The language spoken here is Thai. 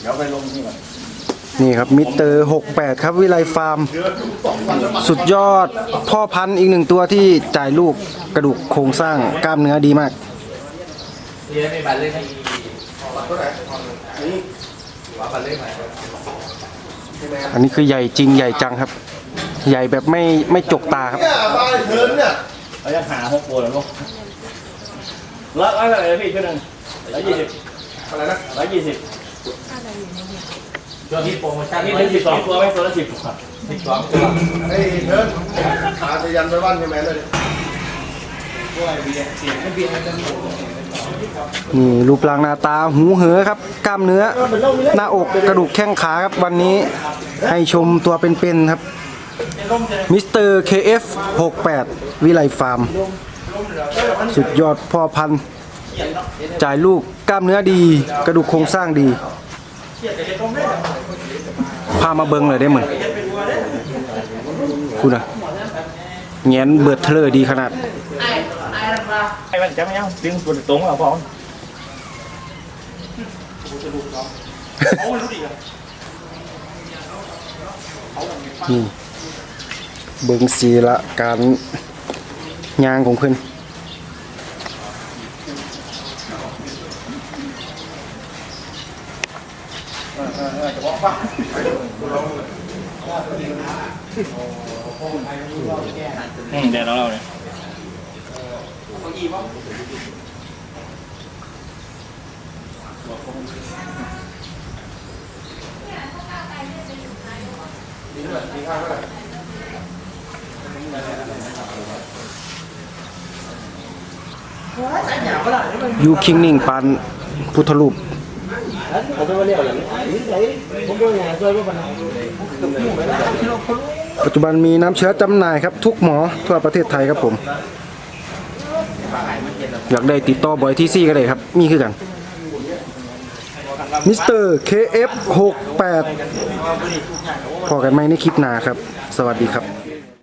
เดี๋ยวไปลงที่ก่อนนี่ครับมิสเตอร์68 ครับวิไลฟาร์ม สุดยอดพ่อพันธุ์อีกหนึ่งตัวที่จ่ายลูกกระดูกโครงสร้างกล้ามเนื้อดีมากเรียนไม่บัตรเลยนะอันนี้คือใหญ่จริงใหญ่จังครับ ใหญ่แบบไม่ไม่จกตาครับเนี่ยบ้านเทินเนี่ยเราจะหาหกตัวแล้วลูกแล้วอะไรนะพี่ช่วยหนึ่งร้อยยี่สิบอะไรนะร้อยยี่สิบ ช่วงที่โปรโมชั่นนี่เป็นสิบสองตัวไหมตัวละสิบตัวสิบสองตัวไอ้เทินหาจะยันไปบ้านใช่ไหมเลยนี่รูปร่างหน้าตาหูเหอครับ กล้ามเนื้อ หน้าอกกระดูกแข้งขาครับวันนี้ให้ชมตัวเป็นๆครับมิสเตอร์ KF 68 วิไลฟาร์ม สุดยอดพ่อพันธุ์จ่ายลูกกล้ามเนื้อดี กระดูกโครงสร้างดี พามาเบิงเลยได้เหมือนคุณอะแงนเบิดเทเลอร์ดีขนาดไอ้มันจะไม่เอาดึงตัวตรงเอาพอนี่เบิงสีละการยางของเพื่อน อืมเดี๋ยวเราเราเนี่ยยูคิงนิ่งปานพุทธรูป ปัจจุบันมีน้ำเชื้อจำหน่ายครับ ทุกหมอทั่วประเทศไทยครับผม อยากได้ติดต่อบอยที่ซี่ก็ได้ครับ มีคือกันมิสเตอร์ KF68 พอกันไหมในคลิปหน้าครับ สวัสดีครับ